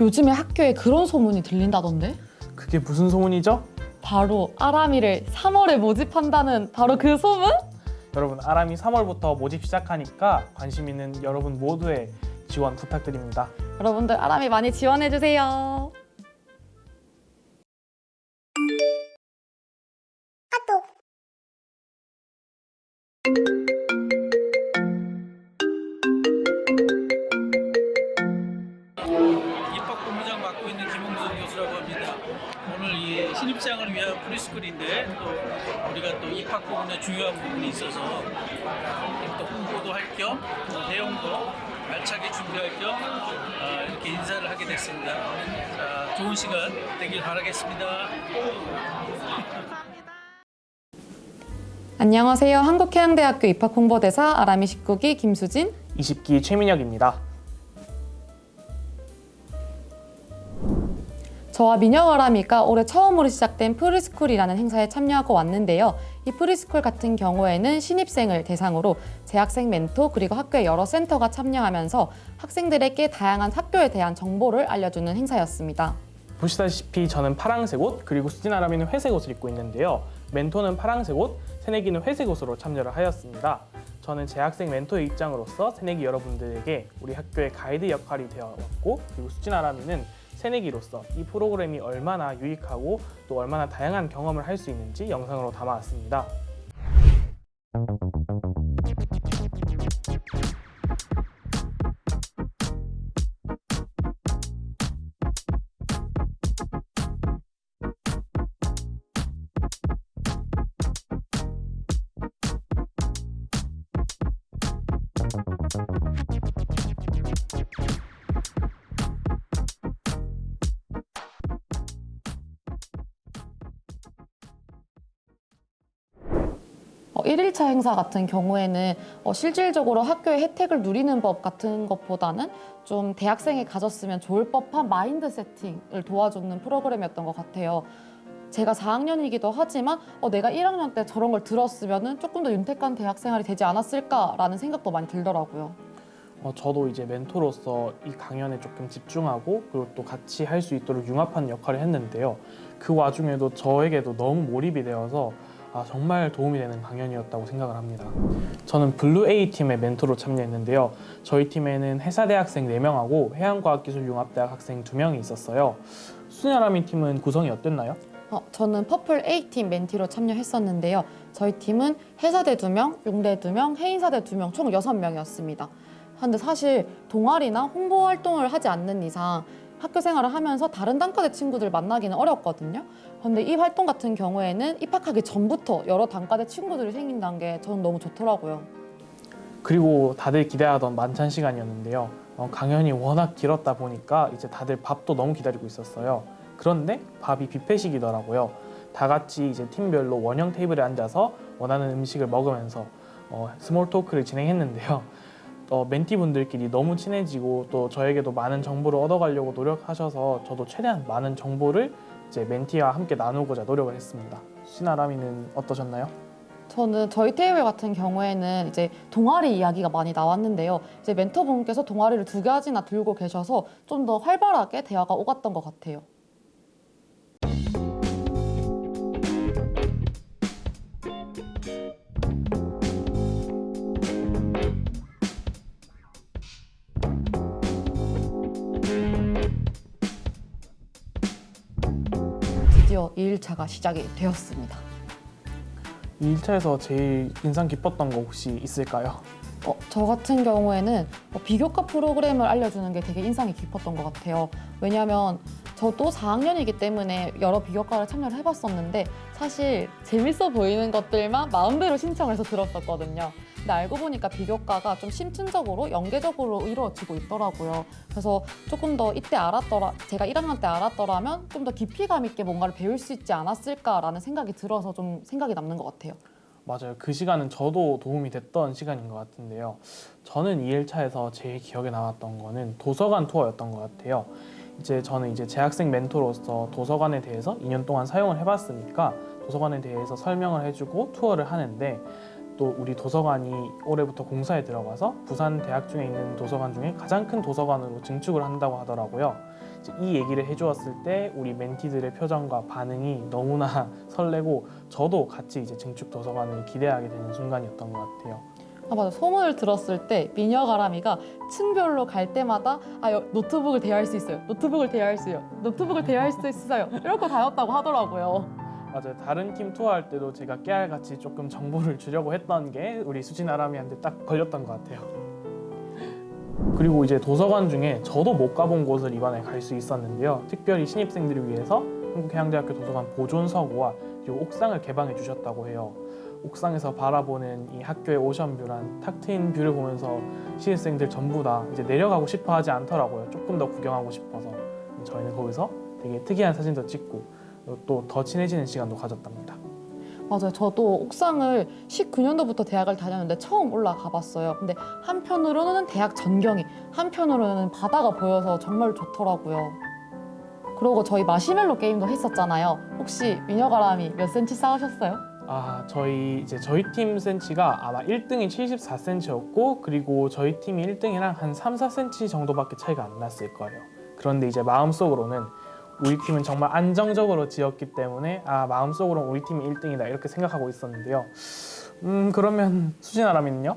요즘에 학교에 그런 소문이 들린다던데? 그게 무슨 소문이죠? 바로 아람이를 3월에 모집한다는 바로 그 소문? 여러분 아람이 3월부터 모집 시작하니까 관심 있는 여러분 모두의 지원 부탁드립니다. 여러분들 아람이 많이 지원해주세요. 입생을 위한 프리스쿨인데 또 우리가 또 입학 부분에 중요한 부분이 있어서 또 홍보도 할 겸 내용도 알차게 준비할 겸 아, 이렇게 인사를 하게 됐습니다. 자, 좋은 시간 되길 바라겠습니다. 안녕하세요. 한국해양대학교 입학 홍보대사 아람이 19기 김수진. 20기 최민혁입니다. 저와 민혁 아람이가 올해 처음으로 시작된 프리스쿨이라는 행사에 참여하고 왔는데요. 이 프리스쿨 같은 경우에는 신입생을 대상으로 재학생 멘토 그리고 학교의 여러 센터가 참여하면서 학생들에게 다양한 학교에 대한 정보를 알려주는 행사였습니다. 보시다시피 저는 파랑색 옷 그리고 수진 아람이는 회색 옷을 입고 있는데요. 멘토는 파랑색 옷, 새내기는 회색 옷으로 참여를 하였습니다. 저는 재학생 멘토의 입장으로서 새내기 여러분들에게 우리 학교의 가이드 역할이 되어 왔고 그리고 수진 아람이는 새내기로서 이 프로그램이 얼마나 유익하고 또 얼마나 다양한 경험을 할 수 있는지 영상으로 담아왔습니다. 1일차 행사 같은 경우에는 어, 실질적으로 학교의 혜택을 누리는 법 같은 것보다는 좀 대학생이 가졌으면 좋을 법한 마인드 세팅을 도와주는 프로그램이었던 것 같아요. 제가 4학년이기도 하지만 어, 내가 1학년 때 저런 걸 들었으면 조금 더 윤택한 대학 생활이 되지 않았을까라는 생각도 많이 들더라고요. 어, 저도 이제 멘토로서 이 강연에 조금 집중하고 그리고 또 같이 할 수 있도록 융합하는 역할을 했는데요. 그 와중에도 저에게도 너무 몰입이 되어서 아, 정말 도움이 되는 강연이었다고 생각을 합니다. 저는 블루 A 팀의 멘토로 참여했는데요. 저희 팀에는 해사대학생 4명하고 해양과학기술융합대학 학생 2명이 있었어요. 수녀라미 팀은 구성이 어땠나요? 어, 저는 퍼플 A팀 멘티로 참여했었는데요. 저희 팀은 해사대 2명, 용대 2명, 해인사대 2명, 총 6명이었습니다. 근데 사실 동아리나 홍보 활동을 하지 않는 이상 학교 생활을 하면서 다른 단과대 친구들 만나기는 어렵거든요. 근데 이 활동 같은 경우에는 입학하기 전부터 여러 단과대 친구들이 생긴다는 게 저는 너무 좋더라고요. 그리고 다들 기대하던 만찬 시간이었는데요. 어, 강연이 워낙 길었다 보니까 이제 다들 밥도 너무 기다리고 있었어요. 그런데 밥이 뷔페식이더라고요. 다 같이 이제 팀별로 원형 테이블에 앉아서 원하는 음식을 먹으면서 어, 스몰 토크를 진행했는데요. 어, 멘티분들끼리 너무 친해지고 또 저에게도 많은 정보를 얻어가려고 노력하셔서 저도 최대한 많은 정보를 이제 멘티와 함께 나누고자 노력을 했습니다. 신아람이는 어떠셨나요? 저는 저희 테이블 같은 경우에는 이제 동아리 이야기가 많이 나왔는데요. 이제 멘토분께서 동아리를 두 가지나 들고 계셔서 좀 더 활발하게 대화가 오갔던 것 같아요. 드디어 2일차가 시작이 되었습니다. 이 1차에서 제일 인상 깊었던 거 혹시 있을까요? 어, 저 같은 경우에는 어, 비교과 프로그램을 알려주는 게 되게 인상이 깊었던 것 같아요. 왜냐하면 저도 4학년이기 때문에 여러 비교과를 참여를 해봤었는데 사실 재밌어 보이는 것들만 마음대로 신청을 해서 들었었거든요. 근데 알고 보니까 비교과가 좀 심층적으로 연계적으로 이루어지고 있더라고요. 그래서 조금 더 이때 알았더라, 제가 1학년 때 알았더라면 좀 더 깊이감 있게 뭔가를 배울 수 있지 않았을까라는 생각이 들어서 좀 생각이 남는 것 같아요. 맞아요. 그 시간은 저도 도움이 됐던 시간인 것 같은데요. 저는 2일차에서 제일 기억에 남았던 거는 도서관 투어였던 것 같아요. 이제 저는 이제 재학생 멘토로서 도서관에 대해서 2년 동안 사용을 해봤으니까 도서관에 대해서 설명을 해주고 투어를 하는데 또 우리 도서관이 올해부터 공사에 들어가서 부산 대학 중에 있는 도서관 중에 가장 큰 도서관으로 증축을 한다고 하더라고요. 이 얘기를 해주었을 때 우리 멘티들의 표정과 반응이 너무나 설레고 저도 같이 이제 증축 도서관을 기대하게 되는 순간이었던 것 같아요. 아 맞아. 소문을 들었을 때 미녀 가람이가 층별로 갈 때마다 아 여- 노트북을 대여할 수 있어요. 노트북을 대여할 수 있어요. 노트북을 대여할 수 있어요. 이렇게 다녔다고 하더라고요 맞아요. 다른 팀 투어할 때도 제가 깨알같이 조금 정보를 주려고 했던 게 우리 수진 아람이한테 딱 걸렸던 것 같아요. 그리고 이제 도서관 중에 저도 못 가본 곳을 이번에 갈 수 있었는데요. 특별히 신입생들을 위해서 한국해양대학교 도서관 보존서고와 그리고 옥상을 개방해 주셨다고 해요. 옥상에서 바라보는 이 학교의 오션뷰란 탁 트인 뷰를 보면서 신입생들 전부 다 이제 내려가고 싶어 하지 않더라고요. 조금 더 구경하고 싶어서 저희는 거기서 되게 특이한 사진도 찍고 또 더 친해지는 시간도 가졌답니다. 맞아요 저도 옥상을 19년도부터 대학을 다녔는데 처음 올라가 봤어요 근데 한편으로는 대학 전경이 한편으로는 바다가 보여서 정말 좋더라고요 그리고 저희 마시멜로 게임도 했었잖아요 혹시 미녀가람이 몇 센치 쌓으셨어요? 아 저희 이제 저희 팀 센치가 아마 1등이 74cm였고 그리고 저희 팀이 1등이랑 한 3, 4cm 정도밖에 차이가 안 났을 거예요. 그런데 이제 마음속으로는 우리 팀은 정말 안정적으로 지었기 때문에 아 마음속으로 우리 팀이 1등이다 이렇게 생각하고 있었는데요. 음 그러면 수진 아람이는요?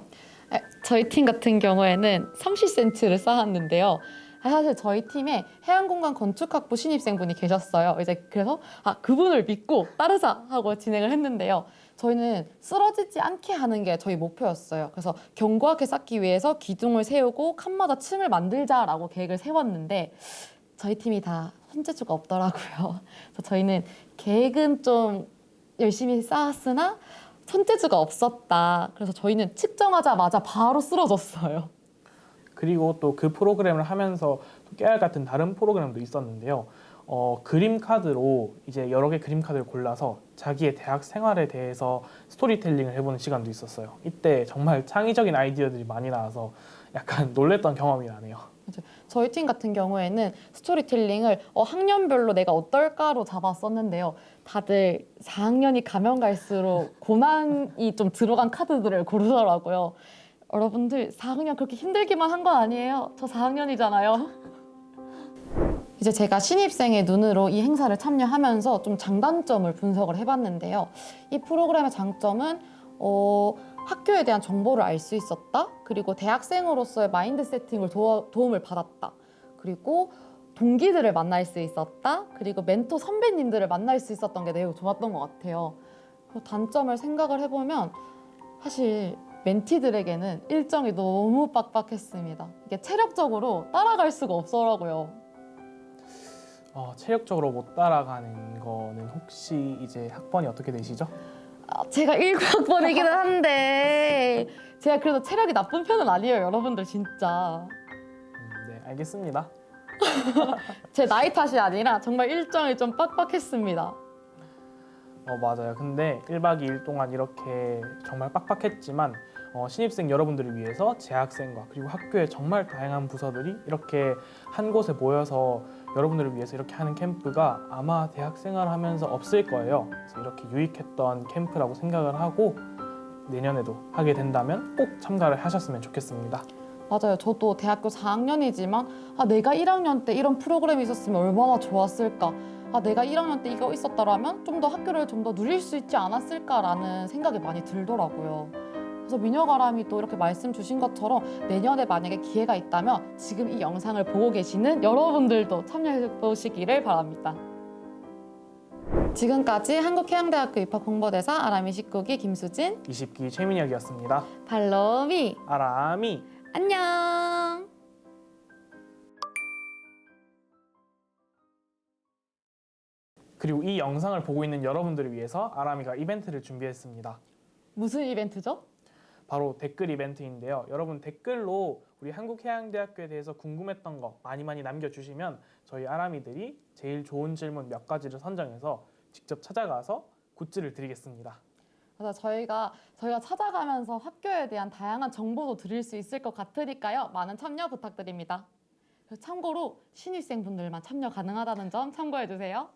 에, 저희 팀 같은 경우에는 30cm를 쌓았는데요. 아, 사실 저희 팀에 해양공간 건축학부 신입생분이 계셨어요. 이제 그래서 아 그분을 믿고 따르자 하고 진행을 했는데요. 저희는 쓰러지지 않게 하는 게 저희 목표였어요. 그래서 견고하게 쌓기 위해서 기둥을 세우고 칸마다 층을 만들자라고 계획을 세웠는데 저희 팀이 다 손재주가 없더라고요. 그래서 저희는 계획은 좀 열심히 쌓았으나 손재주가 없었다. 그래서 저희는 측정하자마자 바로 쓰러졌어요. 그리고 또 그 프로그램을 하면서 또 깨알 같은 다른 프로그램도 있었는데요. 어, 그림 카드로 이제 여러 개 그림 카드를 골라서 자기의 대학 생활에 대해서 스토리텔링을 해보는 시간도 있었어요. 이때 정말 창의적인 아이디어들이 많이 나와서 약간 놀랬던 경험이 나네요. 저희 팀 같은 경우에는 스토리텔링을 어, 학년별로 내가 어떨까로 잡았었는데요. 다들 4학년이 가면 갈수록 고난이 좀 들어간 카드들을 고르더라고요. 여러분들 4학년 그렇게 힘들기만 한 건 아니에요. 저 4학년이잖아요. 이제 제가 신입생의 눈으로 이 행사를 참여하면서 좀 장단점을 분석을 해봤는데요. 이 프로그램의 장점은 어, 학교에 대한 정보를 알 수 있었다. 그리고 대학생으로서의 마인드 세팅을 도와, 도움을 받았다. 그리고 동기들을 만날 수 있었다. 그리고 멘토 선배님들을 만날 수 있었던 게 매우 좋았던 것 같아요. 그 단점을 생각을 해보면 사실 멘티들에게는 일정이 너무 빡빡했습니다. 이게 체력적으로 따라갈 수가 없더라고요. 어, 체력적으로 못 따라가는 거는 혹시 이제 학번이 어떻게 되시죠? 아, 제가 19학번이기는 한데 제가 그래도 체력이 나쁜 편은 아니에요, 여러분들 진짜. 음, 네, 알겠습니다. 제 나이 탓이 아니라 정말 일정이 좀 빡빡했습니다. 어, 맞아요. 근데 1박 2일 동안 이렇게 정말 빡빡했지만 어, 신입생 여러분들을 위해서 재학생과 그리고 학교의 정말 다양한 부서들이 이렇게 한 곳에 모여서 여러분들을 위해서 이렇게 하는 캠프가 아마 대학 생활 하면서 없을 거예요. 그래서 이렇게 유익했던 캠프라고 생각을 하고 내년에도 하게 된다면 꼭 참가를 하셨으면 좋겠습니다. 맞아요. 저도 대학교 4학년이지만 아, 내가 1학년 때 이런 프로그램이 있었으면 얼마나 좋았을까. 아, 내가 1학년 때 이거 있었더라면 좀 더 학교를 좀 더 누릴 수 있지 않았을까라는 생각이 많이 들더라고요. 그래서 미녀가람이 또 이렇게 말씀 주신 것처럼 내년에 만약에 기회가 있다면 지금 이 영상을 보고 계시는 여러분들도 참여해 보시기를 바랍니다. 지금까지 한국해양대학교 입학 홍보대사 아람이 19기 김수진 20기 최민혁이었습니다. 발로미 아람이 안녕. 그리고 이 영상을 보고 있는 여러분들을 위해서 아람이가 이벤트를 준비했습니다. 무슨 이벤트죠? 바로 댓글 이벤트인데요. 여러분 댓글로 우리 한국해양대학교에 대해서 궁금했던 거 많이 많이 남겨주시면 저희 아람이들이 제일 좋은 질문 몇 가지를 선정해서 직접 찾아가서 굿즈를 드리겠습니다. 그래서 저희가 저희가 찾아가면서 학교에 대한 다양한 정보도 드릴 수 있을 것 같으니까요. 많은 참여 부탁드립니다. 참고로 신입생분들만 참여 가능하다는 점 참고해 주세요.